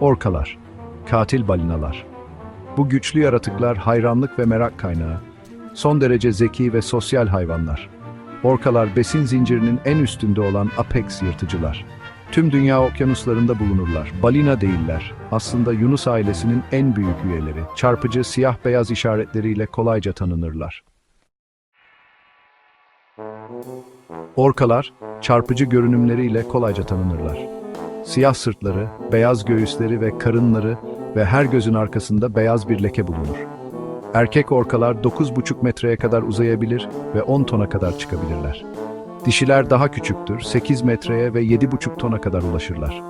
Orkalar, katil balinalar. Bu güçlü yaratıklar hayranlık ve merak kaynağı. Son derece zeki ve sosyal hayvanlar. Orkalar besin zincirinin en üstünde olan apex yırtıcılar. Tüm dünya okyanuslarında bulunurlar. Balina değiller. Aslında Yunus ailesinin en büyük üyeleri. Çarpıcı siyah beyaz işaretleriyle kolayca tanınırlar. Orkalar, çarpıcı görünümleriyle kolayca tanınırlar. Siyah sırtları, beyaz göğüsleri ve karınları ve her gözün arkasında beyaz bir leke bulunur. Erkek orkalar 9,5 metreye kadar uzayabilir ve 10 tona kadar çıkabilirler. Dişiler daha küçüktür, 8 metreye ve 7,5 tona kadar ulaşırlar.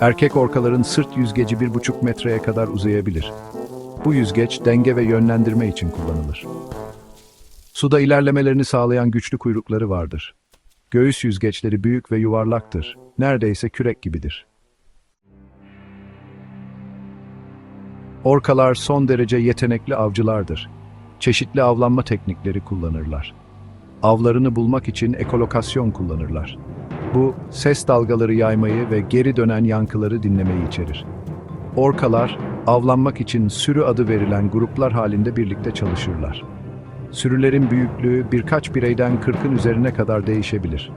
Erkek orkaların sırt yüzgeci 1,5 metreye kadar uzayabilir. Bu yüzgeç denge ve yönlendirme için kullanılır. Suda ilerlemelerini sağlayan güçlü kuyrukları vardır. Göğüs yüzgeçleri büyük ve yuvarlaktır. Neredeyse kürek gibidir. Orkalar son derece yetenekli avcılardır. Çeşitli avlanma teknikleri kullanırlar. Avlarını bulmak için ekolokasyon kullanırlar. Bu, ses dalgaları yaymayı ve geri dönen yankıları dinlemeyi içerir. Orkalar, avlanmak için sürü adı verilen gruplar halinde birlikte çalışırlar. Sürülerin büyüklüğü birkaç bireyden 40'ın üzerine kadar değişebilir.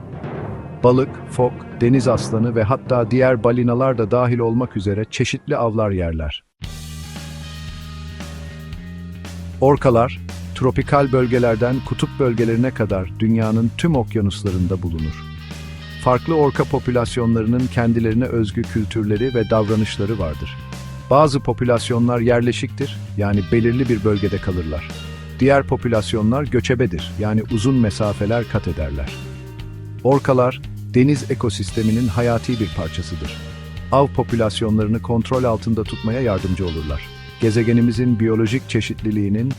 Balık, fok, deniz aslanı ve hatta diğer balinalar da dahil olmak üzere çeşitli avlar yerler. Orkalar, tropikal bölgelerden kutup bölgelerine kadar dünyanın tüm okyanuslarında bulunur. Farklı orka popülasyonlarının kendilerine özgü kültürleri ve davranışları vardır. Bazı popülasyonlar yerleşiktir, yani belirli bir bölgede kalırlar. Diğer popülasyonlar göçebedir, yani uzun mesafeler kat ederler. Orkalar, deniz ekosisteminin hayati bir parçasıdır. Av popülasyonlarını kontrol altında tutmaya yardımcı olurlar. Gezegenimizin biyolojik çeşitliliğinin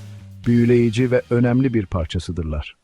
büyüleyici ve önemli bir parçasıdırlar.